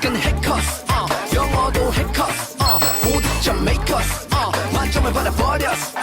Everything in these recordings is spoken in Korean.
이건 해커스 어, 영어도 해커스 어, 고득점 메이커스 어, 만점을 받아버렸어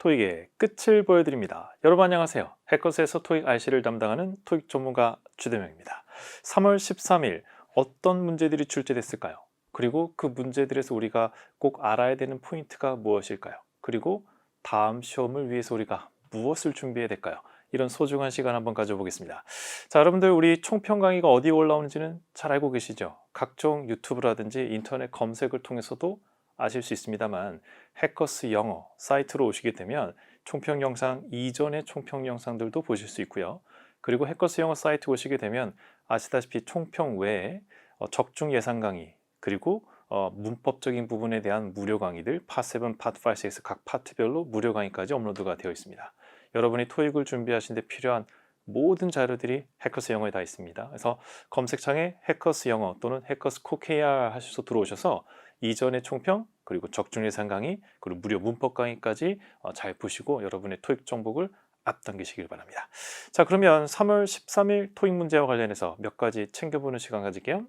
토익의 끝을 보여드립니다. 여러분 안녕하세요. 해커스에서 토익 RC를 담당하는 토익 전문가 주대명입니다. 3월 13일 어떤 문제들이 출제됐을까요? 그리고 그 문제들에서 우리가 꼭 알아야 되는 포인트가 무엇일까요? 그리고 다음 시험을 위해서 우리가 무엇을 준비해야 될까요? 이런 소중한 시간 한번 가져보겠습니다. 자, 여러분들 우리 총평 강의가 어디에 올라오는지는 잘 알고 계시죠? 각종 유튜브라든지 인터넷 검색을 통해서도 아실 수 있습니다만 해커스 영어 사이트로 오시게 되면 총평 영상 이전의 총평 영상들도 보실 수 있고요. 그리고 해커스 영어 사이트 오시게 되면 아시다시피 총평 외에 어, 적중 예상 강의 그리고 어, 문법적인 부분에 대한 무료 강의들 파7, 파5, 6각 파트별로 무료 강의까지 업로드가 되어 있습니다. 여러분이 토익을 준비하시는데 필요한 모든 자료들이 해커스 영어에 다 있습니다. 그래서 검색창에 해커스 영어 또는 해커스 코케R 하셔서 들어오셔서 이전의 총평 그리고 적중 예상 강의 그리고 무료 문법 강의까지 어, 잘 보시고 여러분의 토익 정복을 앞당기시길 바랍니다. 자 그러면 3월 13일 토익 문제와 관련해서 몇 가지 챙겨보는 시간 가질게요.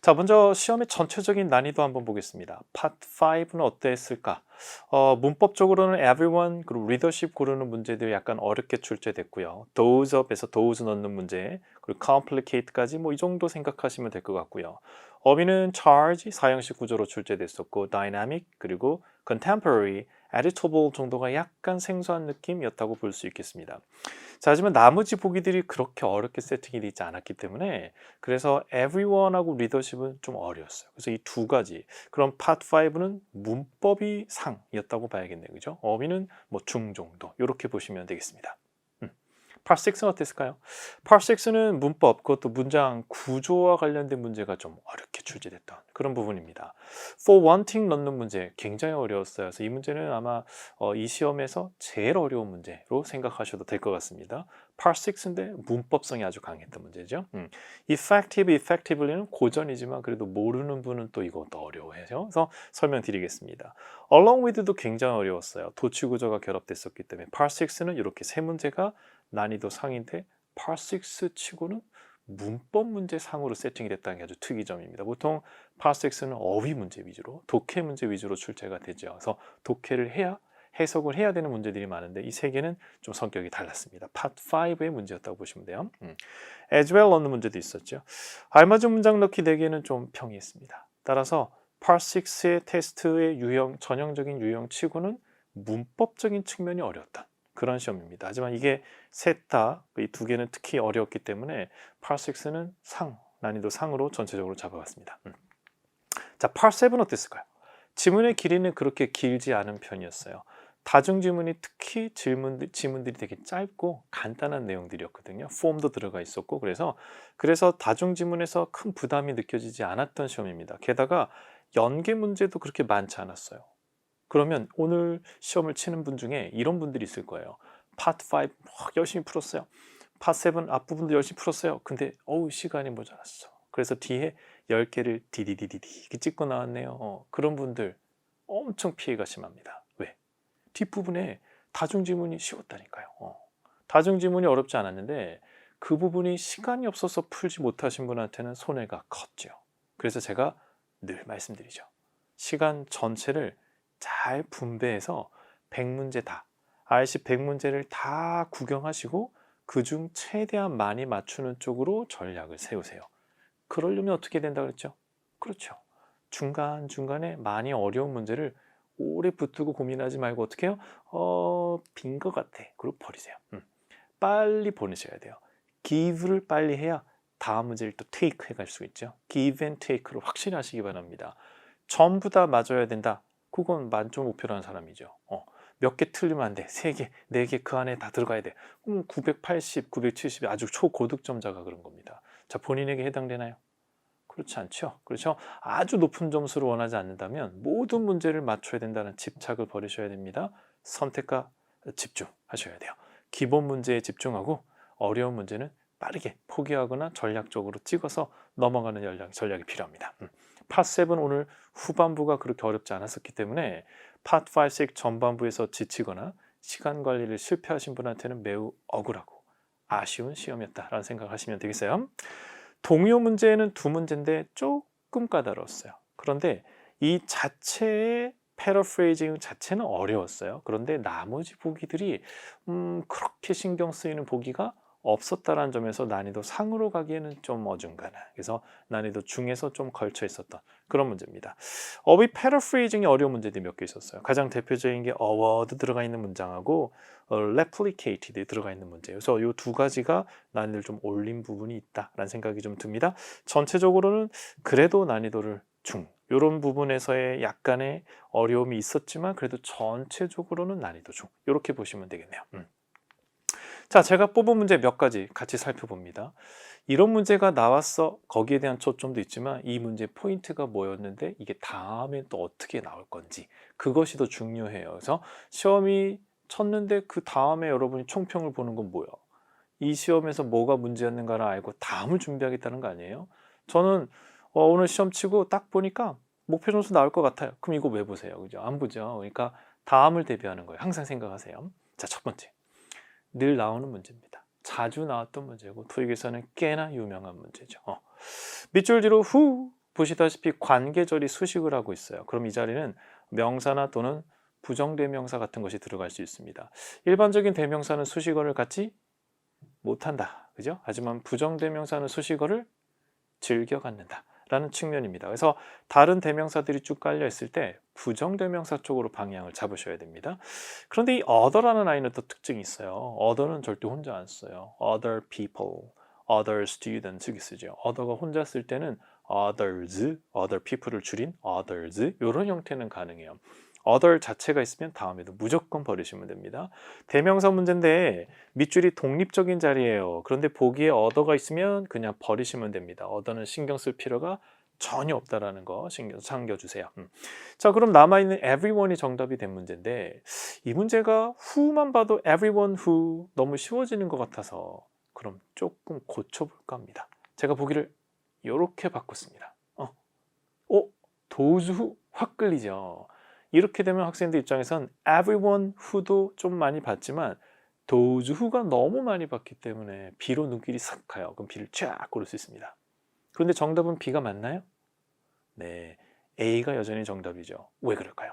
자 먼저 시험의 전체적인 난이도 한번 보겠습니다. 파트 5는 어땠을까? 어, 문법적으로는 everyone 그리고 리더십 고르는 문제들이 약간 어렵게 출제됐고요. those up에서 those 넣는 문제 그리고 complicate까지 뭐 이 정도 생각하시면 될 것 같고요. 어휘는 charge 사형식 구조로 출제됐었고 dynamic 그리고 contemporary editable 정도가 약간 생소한 느낌이었다고 볼 수 있겠습니다. 자, 하지만 나머지 보기들이 그렇게 어렵게 세팅이 되어 있지 않았기 때문에 그래서 everyone하고 리더십은 좀 어려웠어요. 그래서 이 두 가지. 그럼 part 5는 문법이 상이었다고 봐야겠네요. 그죠? 어휘는 뭐 중 정도. 이렇게 보시면 되겠습니다. 음. part 6는 어땠을까요? part 6는 문법, 그것도 문장 구조와 관련된 문제가 좀 어렵게 출제됐던 그런 부분입니다. for wanting 넣는 문제 굉장히 어려웠어요. 그래서 이 문제는 아마 어, 이 시험에서 제일 어려운 문제로 생각하셔도 될 것 같습니다. 6인데 문법성이 아주 강했던 문제죠. 음. Effective, effectively는 고전이지만 그래도 모르는 분은 또 이거 더 어려워해요. 그래서 설명드리겠습니다. Along with도 굉장히 어려웠어요. 도치 구조가 결합됐었기 때문에 6는 이렇게 세 문제가 난이도 상인데 6 치고는 문법 문제 상으로 세팅이 됐다는 게 아주 특이점입니다. 보통 6는 어휘 문제 위주로, 독해 문제 위주로 출제가 되죠. 그래서 독해를 해야 해석을 해야 되는 문제들이 많은데 이 세 개는 좀 성격이 달랐습니다. Part 5의 문제였다고 보시면 돼요. 음. As well 넣는 문제도 있었죠. 알맞은 문장 넣기 4개는 좀 평이했습니다. 따라서 Part 6의 테스트의 유형, 전형적인 유형 치고는 문법적인 측면이 어려웠다. 그런 시험입니다. 하지만 이게 셋다이 두 개는 특히 어려웠기 때문에 Part 6는 상, 난이도 상으로 전체적으로 잡아봤습니다. 음. 자, Part 7은 어땠을까요? 지문의 길이는 그렇게 길지 않은 편이었어요. 다중 지문이 특히 질문 지문들이 되게 짧고 간단한 내용들이었거든요. 폼도 들어가 있었고 그래서 그래서 다중 지문에서 큰 부담이 느껴지지 않았던 시험입니다. 게다가 연계 문제도 그렇게 많지 않았어요. 그러면 오늘 시험을 치는 분 중에 이런 분들이 있을 거예요. 파트 5막 열심히 풀었어요. 파트 7 앞부분도 열심히 풀었어요. 근데 어우 시간이 모자랐어. 그래서 뒤에 10개를 디디디디디 찍고 나왔네요. 어, 그런 분들 엄청 피해가 심합니다. 왜? 뒷부분에 다중지문이 쉬웠다니까요. 어. 다중지문이 어렵지 않았는데 그 부분이 시간이 없어서 풀지 못하신 분한테는 손해가 컸죠. 그래서 제가 늘 말씀드리죠. 시간 전체를 잘 분배해서 100문제 다, RC 100문제를 다 구경하시고 그 중 최대한 많이 맞추는 쪽으로 전략을 세우세요. 그러려면 어떻게 된다 그랬죠? 그렇죠. 중간중간에 많이 어려운 문제를 오래 붙들고 고민하지 말고 어떻게 해요? 어, 빈 것 같아. 그리고 버리세요. 음. 빨리 보내셔야 돼요. give를 빨리 해야 다음 문제를 또 take 해갈 수 있죠. give and take를 확실히 하시기 바랍니다. 전부 다 맞아야 된다. 그건 만점 목표라는 사람이죠. 어, 몇 개 틀리면 안 돼. 세 개, 네 개 그 안에 다 들어가야 돼. 그럼 980, 970 아주 초고득점자가 그런 겁니다. 자, 본인에게 해당되나요? 그렇지 않죠. 그렇죠. 아주 높은 점수를 원하지 않는다면 모든 문제를 맞춰야 된다는 집착을 버리셔야 됩니다. 선택과 집중하셔야 돼요. 기본 문제에 집중하고 어려운 문제는 빠르게 포기하거나 전략적으로 찍어서 넘어가는 전략, 전략이 필요합니다. 음. 파7 오늘 후반부가 그렇게 어렵지 않았었기 때문에 파5, 6 전반부에서 지치거나 시간 관리를 실패하신 분한테는 매우 억울하고 아쉬운 시험이었다라는 생각을 하시면 되겠어요. 동요 문제는 두 문제인데 조금 까다로웠어요. 그런데 이 자체의 패러프레이징 자체는 어려웠어요. 그런데 나머지 보기들이 음, 그렇게 신경 쓰이는 보기가 없었다라는 점에서 난이도 상으로 가기에는 좀 어중간한 그래서 난이도 중에서 좀 걸쳐 있었던 그런 문제입니다. 어휘 패러프레이징이 어려운 문제들이 몇 개 있었어요. 가장 대표적인 게 어워드 들어가 있는 문장하고 어, replicated 들어가 있는 문제예요. 그래서 이 두 가지가 난이도를 좀 올린 부분이 있다라는 생각이 좀 듭니다. 전체적으로는 그래도 난이도를 중 이런 부분에서의 약간의 어려움이 있었지만 그래도 전체적으로는 난이도 중 이렇게 보시면 되겠네요. 음. 자, 제가 뽑은 문제 몇 가지 같이 살펴봅니다. 이런 문제가 나왔어. 거기에 대한 초점도 있지만 이 문제 포인트가 뭐였는데 이게 다음에 또 어떻게 나올 건지 그것이 더 중요해요. 그래서 시험이 쳤는데 그 다음에 여러분이 총평을 보는 건 뭐예요? 이 시험에서 뭐가 문제였는가를 알고 다음을 준비하겠다는 거 아니에요? 저는 어, 오늘 시험 치고 딱 보니까 목표 점수 나올 것 같아요. 그럼 이거 왜 보세요? 그죠? 안 보죠. 그러니까 다음을 대비하는 거예요. 항상 생각하세요. 자, 첫 번째. 늘 나오는 문제입니다. 자주 나왔던 문제고 토익에서는 꽤나 유명한 문제죠. 어. 밑줄 뒤로 후 보시다시피 관계절이 수식을 하고 있어요. 그럼 이 자리는 명사나 또는 부정대명사 같은 것이 들어갈 수 있습니다. 일반적인 대명사는 수식어를 갖지 못한다. 그죠? 하지만 부정대명사는 수식어를 즐겨 갖는다. 라는 측면입니다. 그래서 다른 대명사들이 쭉 깔려 있을 때 부정대명사 쪽으로 방향을 잡으셔야 됩니다. 그런데 이 other라는 아이는 또 특징이 있어요. other는 절대 혼자 안 써요. other people, other students 이렇게 쓰죠. other가 혼자 쓸 때는 others, other people을 줄인 others 이런 형태는 가능해요. Other 자체가 있으면 다음에도 무조건 버리시면 됩니다. 대명사 문제인데 밑줄이 독립적인 자리예요. 그런데 보기에 other가 있으면 그냥 버리시면 됩니다. other는 신경 쓸 필요가 전혀 없다라는 거 신경 참겨주세요. 음. 자, 그럼 남아있는 everyone이 정답이 된 문제인데 이 문제가 who만 봐도 everyone who 너무 쉬워지는 것 같아서 그럼 조금 고쳐볼까 합니다. 제가 보기를 이렇게 바꿨습니다. 어, 어 those who 확 끌리죠. 이렇게 되면 학생들 입장에선 everyone who도 좀 많이 봤지만 those who가 너무 많이 봤기 때문에 B로 눈길이 싹 가요. 그럼 B를 쫙 고를 수 있습니다. 그런데 정답은 B가 맞나요? 네, A가 여전히 정답이죠. 왜 그럴까요?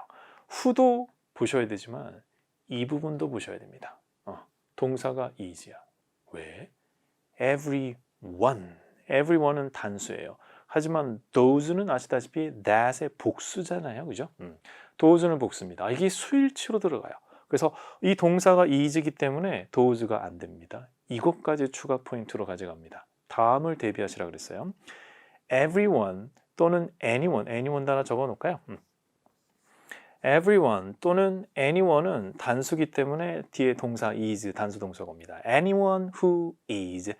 who도 보셔야 되지만 이 부분도 보셔야 됩니다. 어, 동사가 is야. 왜? everyone. everyone은 단수예요. 하지만 those는 아시다시피 that의 복수잖아요. 그죠? 음. Those는 복수입니다. 아, 이게 수일치로 들어가요. 그래서 이 동사가 is이기 때문에 those가 안 됩니다. 이것까지 추가 포인트로 가져갑니다. 다음을 대비하시라 그랬어요. everyone 또는 anyone, anyone 단어 적어 놓을까요? 음. everyone 또는 anyone은 단수기 때문에 뒤에 동사 is 단수 동사가 옵니다. anyone who is,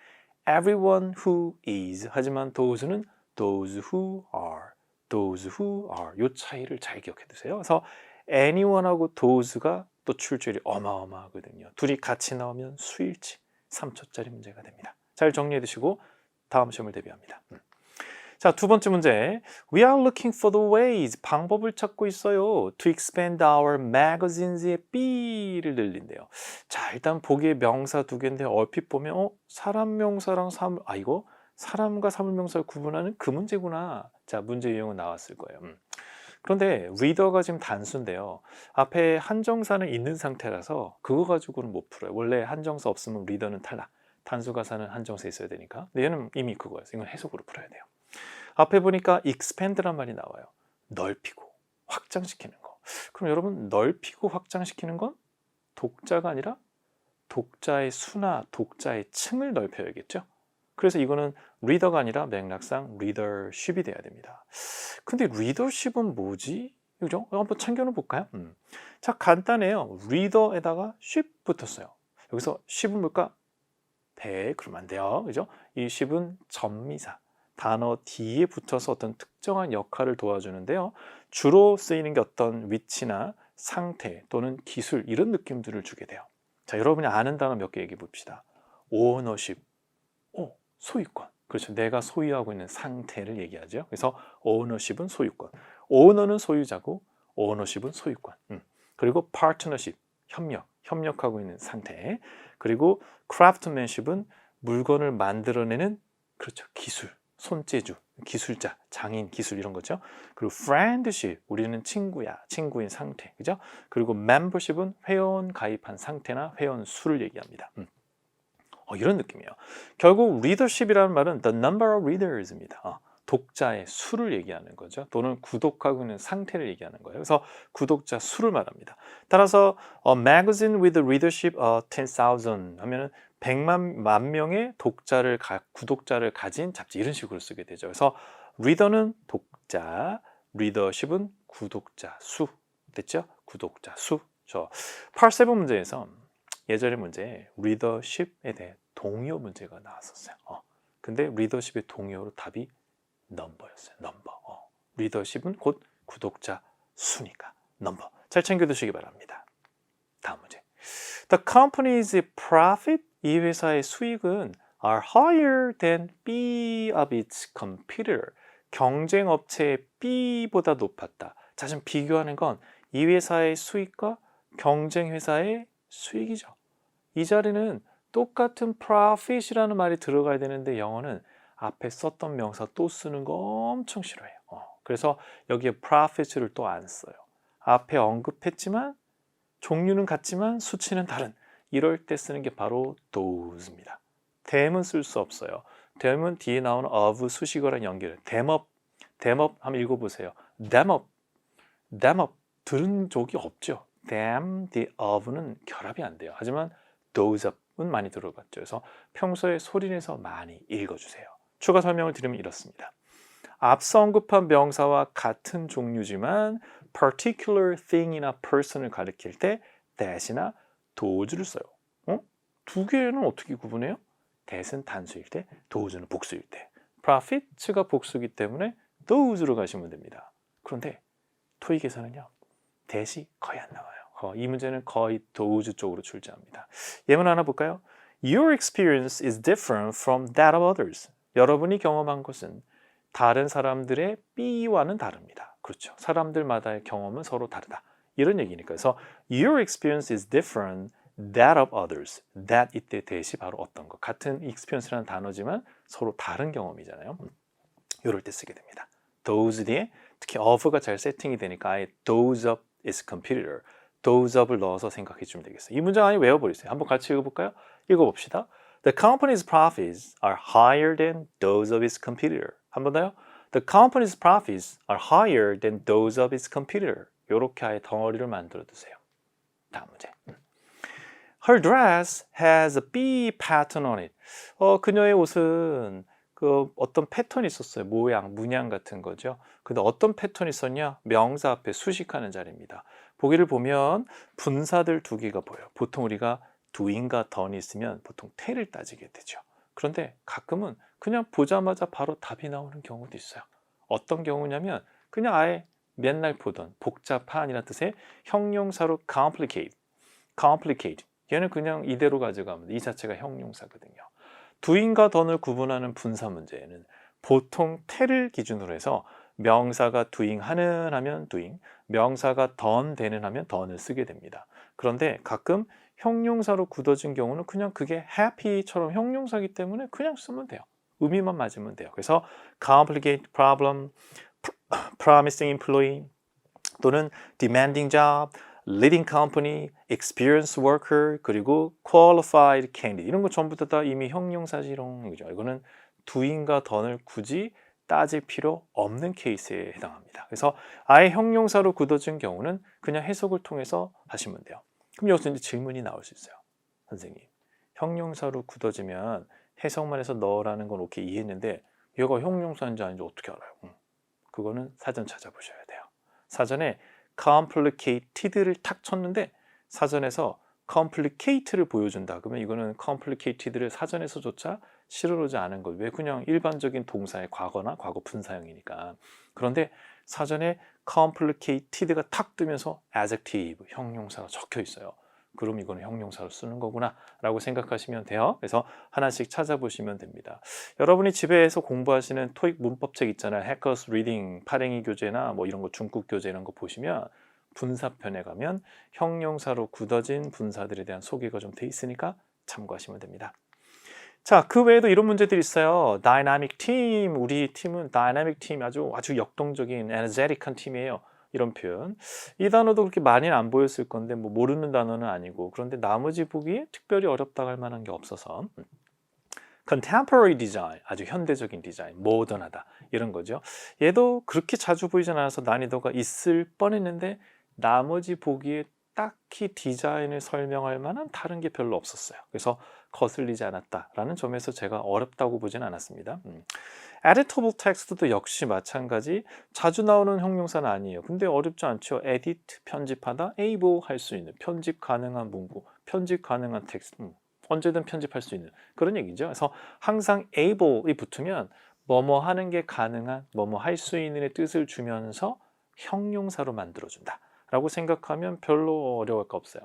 everyone who is 하지만 those는 those who are, those who are 요 차이를 잘 기억해 두세요. 그래서 anyone하고 those가 또 출제율이 어마어마하거든요. 둘이 같이 나오면 수일치 3초짜리 문제가 됩니다. 잘 정리해 두시고 다음 시험을 대비합니다. 음. 자, 두 번째 문제. We are looking for the ways. 방법을 찾고 있어요. To expand our magazines.의 B를 늘린대요. 자, 일단 보기에 명사 두 개인데 얼핏 보면 어, 사람 명사랑 사물 아 이거 사람과 사물 명사를 구분하는 그 문제구나. 자, 문제 유형은 나왔을 거예요. 음. 그런데 reader가 지금 단수인데요. 앞에 한정사는 있는 상태라서 그거 가지고는 못 풀어요. 원래 한정사 없으면 reader는 탈락. 단수 가사는 한정사 있어야 되니까. 근데 얘는 이미 그거였어요. 이건 해석으로 풀어야 돼요. 앞에 보니까 expand란 말이 나와요. 넓히고 확장시키는 거. 그럼 여러분 넓히고 확장시키는 건 독자가 아니라 독자의 수나 독자의 층을 넓혀야겠죠. 그래서 이거는 리더가 아니라 맥락상 리더십이 돼야 됩니다. 근데 리더십은 뭐지? 그죠? 한번 챙겨는 볼까요? 음. 자, 간단해요. 리더에다가 쉽 붙었어요. 여기서 쉽은 뭘까? 배, 그러면 안 돼요. 그죠? 이 쉽은 전미사. 단어 뒤에 붙어서 어떤 특정한 역할을 도와주는데요. 주로 쓰이는 게 어떤 위치나 상태 또는 기술 이런 느낌들을 주게 돼요. 자, 여러분이 아는 단어 몇 개 얘기해 봅시다. 오너십, 오, 소유권. 그렇죠. 내가 소유하고 있는 상태를 얘기하죠. 그래서 ownership은 소유권. owner는 소유자고 ownership은 소유권. 음. 그리고 partnership, 협력, 협력하고 있는 상태. 그리고 craftsmanship은 물건을 만들어내는 그렇죠. 기술. 손재주, 기술자, 장인, 기술 이런 거죠. 그리고 friendship, 우리는 친구야, 친구인 상태, 그죠? 그리고 membership은 회원 가입한 상태나 회원 수를 얘기합니다. 음. 어, 이런 느낌이에요. 결국 readership이라는 말은 the number of readers입니다. 어, 독자의 수를 얘기하는 거죠. 또는 구독하고 있는 상태를 얘기하는 거예요. 그래서 구독자 수를 말합니다. 따라서 a magazine with a readership of 10,000 하면은 100만 만 명의 독자를 가, 구독자를 가진 잡지 이런 식으로 쓰게 되죠. 그래서 reader는 독자, readership은 구독자 수 됐죠? 구독자 수. 저 8, 7 문제에서 예전의 문제에 readership에 대해 동요 문제가 나왔었어요. 어. 근데 readership의 동요로 답이 넘버였어요. 넘버. 어. 리더십은 곧 구독자 수니까 넘버. 잘 챙겨두시기 바랍니다. 다음 문제. The company's profit 이 회사의 수익은 are higher than B of its competitor. 경쟁 업체의 B보다 높았다. 자, 지금 비교하는 건 이 회사의 수익과 경쟁 회사의 수익이죠. 이 자리는 똑같은 profit이라는 말이 들어가야 되는데 영어는 앞에 썼던 명사 또 쓰는 거 엄청 싫어해요. 어, 그래서 여기에 profit을 또안 써요. 앞에 언급했지만 종류는 같지만 수치는 다른 이럴 때 쓰는 게 바로 those입니다. them은 쓸 수 없어요. them은 뒤에 나오는 of 수식어랑 연결해. them up, up 한번 읽어보세요. them up, up 들은 적이 없죠. them, the of는 결합이 안 돼요. 하지만 those up은 많이 들어봤죠. 그래서 평소에 소리내서 많이 읽어주세요. 추가 설명을 드리면 이렇습니다. 앞서 언급한 명사와 같은 종류지만 particular thing이나 person을 가리킬 때 that이나 those를 써요. 어? 두 개는 어떻게 구분해요? that은 단수일 때, those는 복수일 때. profit가 복수기 때문에 those로 가시면 됩니다. 그런데 토익에서는요. that이 거의 안 나와요. 어, 이 문제는 거의 those 쪽으로 출제합니다. 예문 하나 볼까요? Your experience is different from that of others. 여러분이 경험한 것은 다른 사람들의 B와는 다릅니다. 그렇죠. 사람들마다의 경험은 서로 다르다. 이런 얘기니까. 그래서 your experience is different that of others. that 이때 대시 바로 어떤 것. 같은 experience라는 단어지만 서로 다른 경험이잖아요. 이럴 때 쓰게 됩니다. those 뒤에 특히 of가 잘 세팅이 되니까 아예 those of is competitor. Of을 넣어서 생각해 주면 되겠어요. 이 문장 아예 외워버리세요. 한번 같이 읽어볼까요? 읽어봅시다. The company's profits are higher than those of its competitor. 한 번 더요. The company's profits are higher than those of its competitor. 이렇게 아예 덩어리를 만들어 두세요. 다음 문제. Her dress has a bee pattern on it. 어, 그녀의 옷은 그 어떤 패턴이 있었어요. 모양, 문양 같은 거죠. 근데 어떤 패턴이 있었냐? 명사 앞에 수식하는 자리입니다. 보기를 보면 분사들 두 개가 보여요. 보통 우리가 doing과 done이 있으면 보통 태를 따지게 되죠. 그런데 가끔은 그냥 보자마자 바로 답이 나오는 경우도 있어요. 어떤 경우냐면 그냥 아예 맨날 보던 복잡한이라는 뜻의 형용사로 complicate, complicate. 얘는 그냥 이대로 가져가면 이 자체가 형용사거든요. doing과 done을 구분하는 분사 문제에는 보통 태를 기준으로 해서 명사가 doing 하는 하면 doing, 명사가 done 되는 하면 done을 쓰게 됩니다. 그런데 가끔 형용사로 굳어진 경우는 그냥 그게 happy처럼 형용사기 때문에 그냥 쓰면 돼요. 의미만 맞으면 돼요. 그래서 complicate problem, promising employee 또는 demanding job, leading company, experienced worker 그리고 qualified candidate 이런 거 전부 다 이미 형용사지롱이죠. 이거는 doing과 done을 굳이 따질 필요 없는 케이스에 해당합니다. 그래서 아예 형용사로 굳어진 경우는 그냥 해석을 통해서 하시면 돼요. 그럼 여기서 이제 질문이 나올 수 있어요. 선생님, 형용사로 굳어지면 해석만 해서 너라는 건 오케이 이해했는데 얘가 형용사인지 아닌지 어떻게 알아요? 음, 그거는 사전 찾아보셔야 돼요. 사전에 complicated를 탁 쳤는데 사전에서 complicate를 보여준다. 그러면 이거는 complicated를 사전에서조차 실어오지 않은 것. 왜 그냥 일반적인 동사의 과거나 과거 분사형이니까. 그런데 사전에 complicated가 탁 뜨면서 adjective, 형용사가 적혀 있어요. 그럼 이거는 형용사로 쓰는 거구나 라고 생각하시면 돼요. 그래서 하나씩 찾아보시면 됩니다. 여러분이 집에서 공부하시는 토익 문법책 있잖아요. 해커스 리딩, 파랭이 교재나 뭐 이런 거 중국 교재 이런 거 보시면 분사편에 가면 형용사로 굳어진 분사들에 대한 소개가 좀 돼 있으니까 참고하시면 됩니다. 자, 그 외에도 이런 문제들이 있어요. dynamic team. 우리 팀은 dynamic team 아주 아주 역동적인 energetic한 팀이에요. 이런 표현. 이 단어도 그렇게 많이는 안 보였을 건데 뭐 모르는 단어는 아니고 그런데 나머지 보기에 특별히 어렵다고 할 만한 게 없어서 음. contemporary design 아주 현대적인 디자인, 모던하다 이런 거죠. 얘도 그렇게 자주 보이진 않아서 난이도가 있을 뻔했는데 나머지 보기에 딱히 디자인을 설명할 만한 다른 게 별로 없었어요. 그래서 거슬리지 않았다라는 점에서 제가 어렵다고 보진 않았습니다. 음. editable text도 역시 마찬가지 자주 나오는 형용사는 아니에요. 근데 어렵지 않죠. edit 편집하다, able 할 수 있는 편집 가능한 문구, 편집 가능한 텍스트 음, 언제든 편집할 수 있는 그런 얘기죠. 그래서 항상 able이 붙으면 뭐뭐 하는 게 가능한, 뭐뭐 할 수 있는의 뜻을 주면서 형용사로 만들어 준다. 라고 생각하면 별로 어려울 거 없어요.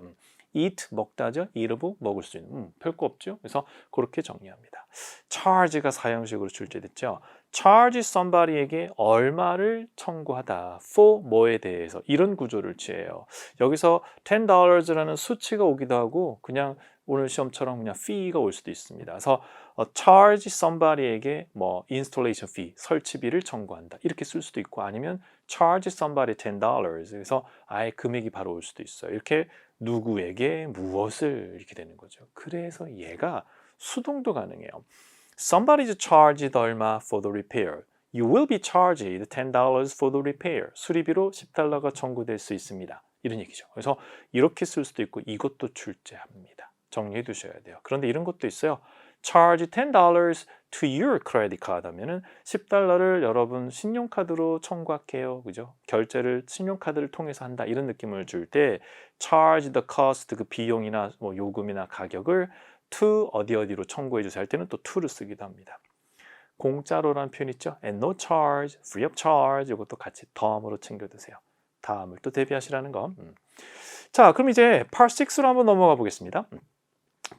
음, eat 먹다죠. eatable 먹을 수 있는. 음, 별거 없죠. 그래서 그렇게 정리합니다. charge가 사형식으로 출제됐죠. charge somebody에게 얼마를 청구하다. for 뭐에 대해서 이런 구조를 취해요. 여기서 $10라는 수치가 오기도 하고 그냥 오늘 시험처럼 그냥 fee가 올 수도 있습니다. 그래서 어, charge somebody에게 뭐 installation fee 설치비를 청구한다 이렇게 쓸 수도 있고 아니면 charge somebody $10 그래서 아예 금액이 바로 올 수도 있어요. 이렇게 누구에게 무엇을 이렇게 되는 거죠. 그래서 얘가 수동도 가능해요. Somebody's charged 얼마 for the repair. You will be charged $10 for the repair. 수리비로 10달러가 청구될 수 있습니다. 이런 얘기죠. 그래서 이렇게 쓸 수도 있고 이것도 출제합니다. 정리해 두셔야 돼요. 그런데 이런 것도 있어요. Charge $10 to your credit card 하면은 10달러를 여러분 신용카드로 청구할게요. 그죠? 결제를 신용카드를 통해서 한다. 이런 느낌을 줄 때 charge the cost 그 비용이나 뭐 요금이나 가격을 to 어디 어디로 청구해 주세요 할 때는 또 to를 쓰기도 합니다. 공짜로라는 표현 있죠? and no charge, free of charge 이것도 같이 덤으로 챙겨 두세요. 다음을 또 대비하시라는 거. 음. 자, 그럼 이제 part 6로 한번 넘어가 보겠습니다. 음.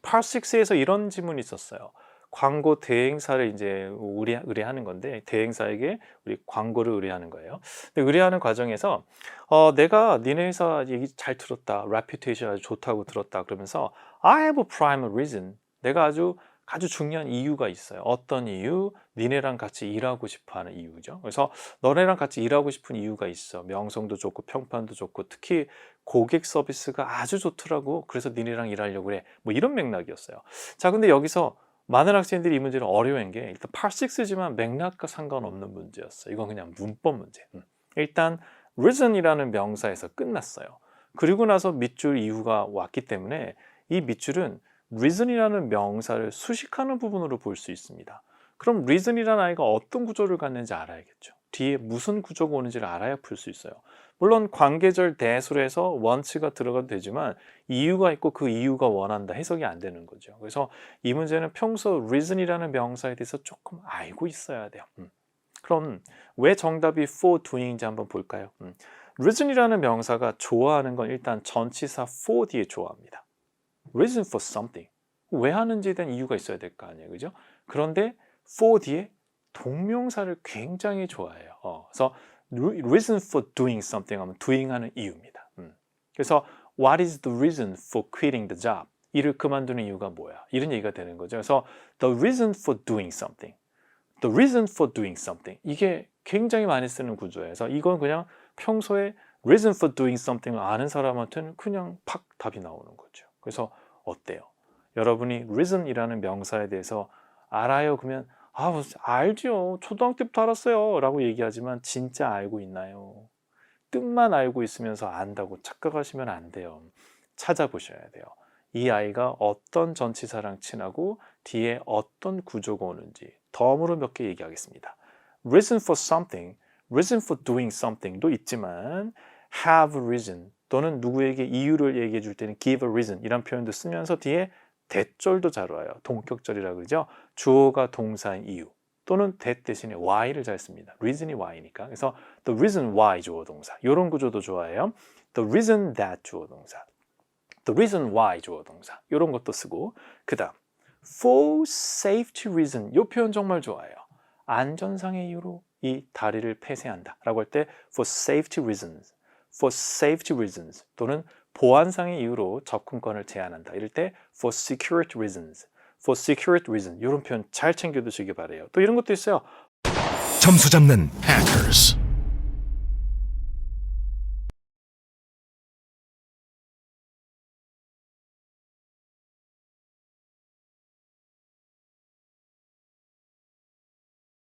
Part 6에서 이런 지문이 있었어요. 광고 대행사를 이제 의뢰, 의뢰하는 건데 대행사에게 우리 광고를 의뢰하는 거예요. 근데 의뢰하는 과정에서 어, 내가 니네 회사 얘기 잘 들었다, reputation 아주 좋다고 들었다 그러면서 I have a prime reason. 내가 아주 아주 중요한 이유가 있어요. 어떤 이유? 니네랑 같이 일하고 싶어 하는 이유죠. 그래서 너네랑 같이 일하고 싶은 이유가 있어. 명성도 좋고 평판도 좋고 특히 고객 서비스가 아주 좋더라고. 그래서 니네랑 일하려고 그래. 뭐 이런 맥락이었어요. 자, 근데 여기서 많은 학생들이 이 문제를 어려워한 게 일단 8-6지만 맥락과 상관없는 문제였어요. 이건 그냥 문법 문제. 음. 일단 reason이라는 명사에서 끝났어요. 그리고 나서 밑줄 이유가 왔기 때문에 이 밑줄은 reason이라는 명사를 수식하는 부분으로 볼 수 있습니다. 그럼 reason이라는 아이가 어떤 구조를 갖는지 알아야겠죠. 뒤에 무슨 구조가 오는지를 알아야 풀 수 있어요. 물론 관계절 대수로 해서 원치가 들어가도 되지만 이유가 있고 그 이유가 원한다 해석이 안 되는 거죠. 그래서 이 문제는 평소 reason이라는 명사에 대해서 조금 알고 있어야 돼요. 음. 그럼 왜 정답이 for doing인지 한번 볼까요? 음. reason이라는 명사가 좋아하는 건 일단 전치사 for 뒤에 좋아합니다. reason for something. 왜 하는지에 대한 이유가 있어야 될 거 아니에요. 그죠? 그런데 for 뒤에 동명사를 굉장히 좋아해요. 어, 그래서 reason for doing something 하면 doing 하는 이유입니다. 음. 그래서 what is the reason for quitting the job? 일을 그만두는 이유가 뭐야? 이런 얘기가 되는 거죠. 그래서 the reason for doing something. the reason for doing something. 이게 굉장히 많이 쓰는 구조예요. 그래서 이건 그냥 평소에 reason for doing something을 아는 사람한테는 그냥 팍 답이 나오는 거죠. 그래서 어때요? 여러분이 reason이라는 명사에 대해서 알아요? 그러면 아, 알죠. 초등학교 때부터 알았어요. 라고 얘기하지만 진짜 알고 있나요? 뜻만 알고 있으면서 안다고 착각하시면 안 돼요. 찾아보셔야 돼요. 이 아이가 어떤 전치사랑 친하고 뒤에 어떤 구조가 오는지 덤으로 몇 개 얘기하겠습니다. reason for something, reason for doing something도 있지만 have a reason 또는 누구에게 이유를 얘기해 줄 때는 give a reason 이런 표현도 쓰면서 뒤에 대절도 잘 와요. 동격절이라 그러죠. 주어가 동사인 이유 또는 that 대신에 why를 잘 씁니다. reason이 why니까. 그래서 the reason why 주어 동사. 이런 구조도 좋아해요. the reason that 주어 동사. the reason why 주어 동사. 이런 것도 쓰고 그다음 for safety reason 이 표현 정말 좋아해요. 안전상의 이유로 이 다리를 폐쇄한다 라고 할 때 for safety reasons, for safety reasons 또는 보안상의 이유로 접근권을 제한한다. 이럴 때 for security reasons, for security reason 이런 표현 잘 챙겨 두시기 바래요. 또 이런 것도 있어요. 점수 잡는 hackers.